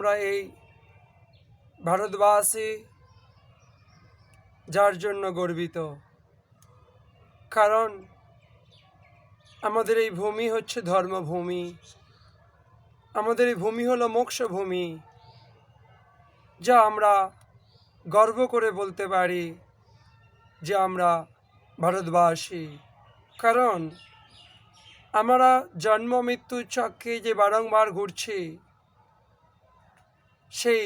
আমরা এই ভারতবাসী, যার জন্য গর্বিত। কারণ আমাদের এই ভূমি হচ্ছে ধর্মভূমি। আমাদের এই ভূমি হলো মোক্ষভূমি, যা আমরা গর্ব করে বলতে পারি যে আমরা ভারতবাসী। কারণ আমরা জন্ম, মৃত্যুর চক্রে যে বারংবার ঘুরছি সেই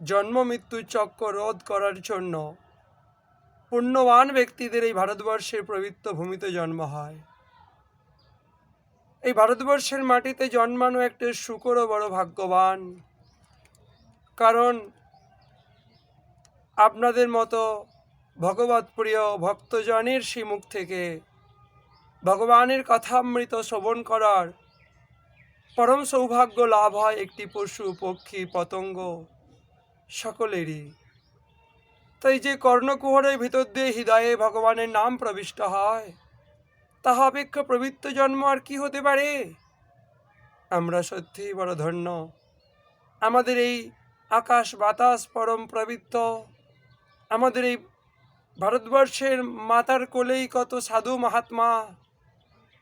জন্ম মৃত্যুর চক্র রোধ করার জন্য পুণ্যবান ব্যক্তিদের এই ভারতবর্ষের পবিত্র ভূমিতে জন্ম হয়। এই ভারতবর্ষের মাটিতে জন্মানো একটা শুকর ও বড় ভাগ্যবান। কারণ আপনাদের মতো ভগবত প্রিয় ভক্তজনের সেই মুখ থেকে ভগবানের কথামৃত শ্রবণ করার পরম সৌভাগ্য লাভ হয় একটি পশু, পক্ষী, পতঙ্গ সকলেরই। তাই যে কর্ণকুহরের ভিতর দিয়ে হৃদয়ে ভগবানের নাম প্রবিষ্ট হয়, তাহা অপেক্ষা প্রবৃত্ত জন্ম আর কি হতে পারে? আমরা সত্যিই বড় ধন্য। আমাদের এই আকাশ বাতাস পরম প্রবৃত্ত আমাদের এই ভারতবর্ষের মাতার কোলেই কত সাধু মহাত্মা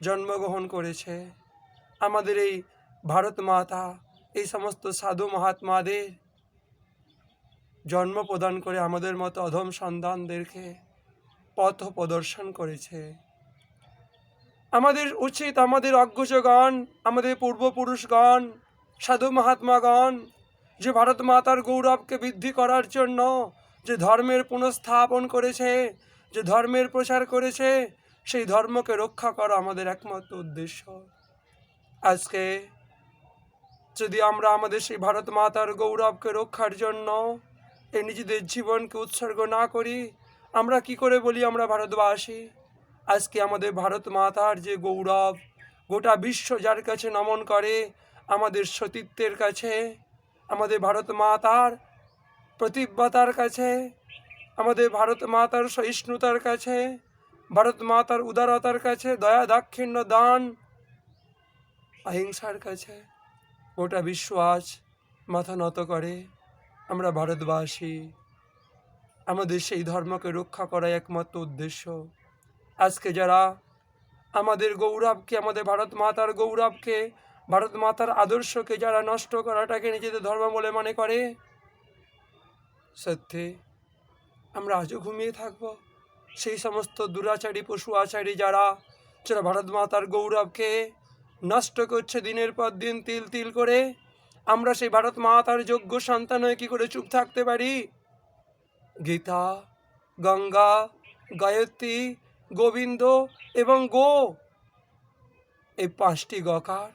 জন্মগ্রহণ করেছে। আমাদের এই ভারত মাতা, এই সমস্ত সাধু মহাত্মাদের জন্ম প্রদান করে আমাদের মতো অধম সন্তানদেরকে পথ প্রদর্শন করেছে। আমাদের উচিত, আমাদের অজ্ঞজগণ, আমাদের পূর্বপুরুষগণ, সাধু মহাত্মাগণ, যে ভারত মাতার গৌরবকে বৃদ্ধি করার জন্য যে ধর্মের পুনঃস্থাপন করেছে, যে ধর্মের প্রচার করেছে, সেই ধর্মকে রক্ষা করা আমাদের একমাত্র উদ্দেশ্য। আজকে যদি আমরা আমাদের সেই ভারত মাতার গৌরবকে রক্ষার জন্য এই নিজেদের জীবনকে উৎসর্গ না করি, আমরা কি করে বলি আমরা ভারতবাসী? আজকে আমাদের ভারত মাতার যে গৌরব, গোটা বিশ্ব যার কাছে নমন করে, আমাদের সতীত্বের কাছে, আমাদের ভারত মাতার প্রতিব্যতার কাছে, আমাদের ভারত মাতার সহিষ্ণুতার কাছে, ভারত মাতার উদারতার কাছে দয়া দাক্ষিণ্য দান, অহিংসার কাছে। গোটা বিশ্ব আজ মাথা নত করে। আমরা ভারতবাসী। আমাদের সেই ধর্মকে রক্ষা করাই একমাত্র উদ্দেশ্য। আজকে যারা আমাদের গৌরবকে, আমাদের ভারত মাতার গৌরবকে, ভারত মাতার আদর্শকে যারা নষ্ট করাটাকে নিজেদের ধর্ম বলে মনে করে, সত্যি আমরা আজও ঘুমিয়ে থাকব। সেই সমস্ত দুরাচারী পশু আচারী যারা যারা ভারত মাতার গৌরবকে নষ্ট করছে দিনের পর দিন তিল তিল করে। আমরা সেই ভারত মাতার যোগ্য সন্তান হয়ে কী করে চুপ থাকতে পারি? গীতা, গঙ্গা, গায়ত্রী, গোবিন্দ এবং গো। এই পাঁচটি গকার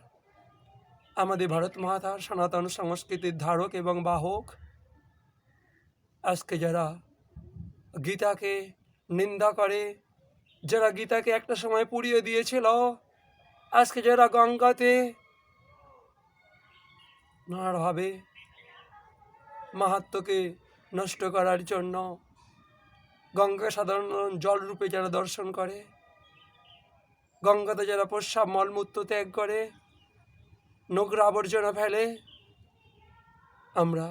আমাদের ভারত মাতার সনাতন সংস্কৃতির ধারক এবং বাহক। আজকে যারা গীতাকে নিন্দা করে, যারা গীতাকে একটা সময় পুড়িয়ে দিয়েছিল আজকে যারা গঙ্গাতে নানাভাবে মাহাত্মকে নষ্ট করার জন্য গঙ্গা সাধারণ জলরূপে যারা দর্শন করে, গঙ্গাতে যারা প্রস্রাব, মলমূত্র ত্যাগ করে, নোংরা আবর্জনা ফেলে, আমরা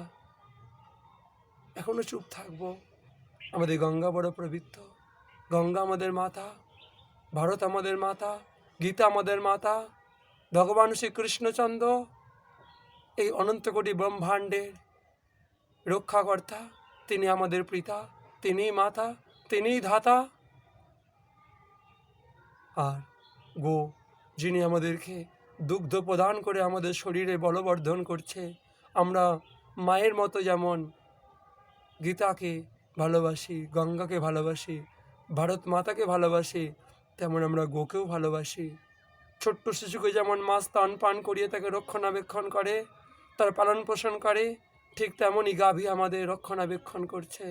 এখনও চুপ থাকব। আমাদের গঙ্গা বড় পবিত্র। গঙ্গা আমাদের মাতা, ভারত আমাদের মাতা গীতা আমাদের মাতা, ভগবান শ্রীকৃষ্ণচন্দ্র, এই অনন্ত কোটি ব্রহ্মাণ্ডের রক্ষাকর্তা, তিনি আমাদের পিতা, তিনিই মাতা, তিনিই ধাতা। আর গো, যিনি আমাদেরকে দুগ্ধ প্রদান করে আমাদের শরীরে বলবর্ধন করছে, আমরা মায়ের মতো যেমন গীতাকে ভালোবাসি, গঙ্গাকে ভালোবাসি, ভারত মাতাকে ভালোবাসি তেমন আমরা গোকেও ভালোবাসি। ছোট্ট শিশুকে যেমন মা স্তন পান করিয়ে তাকে রক্ষণাবেক্ষণ করে, তার পালন পোষণ করে, ঠিক তেমনই গাভী আমাদের রক্ষণাবেক্ষণ করছে,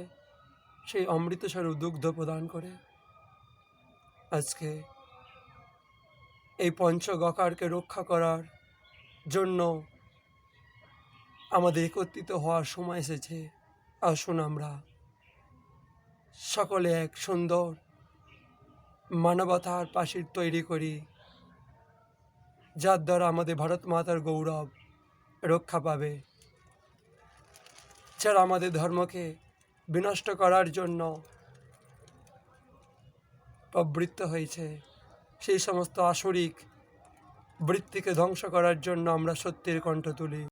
সেই অমৃত স্বরূপ দুগ্ধ প্রদান করে। আজকে এই পঞ্চগকারকে রক্ষা করার জন্য আমাদের একত্রিত হওয়ার সময় এসেছে। আসুন আমরা সকলে এক সুন্দর মানবতার পাশির তৈরি করি, যার দ্বারা আমাদের ভারত মাতার গৌরব রক্ষা পাবে। যারা আমাদের ধর্মকে বিনষ্ট করার জন্য প্রবৃত্ত হয়েছে, সেই সমস্ত আসরিক বৃত্তিকে ধ্বংস করার জন্য আমরা সত্যের কণ্ঠ তুলি।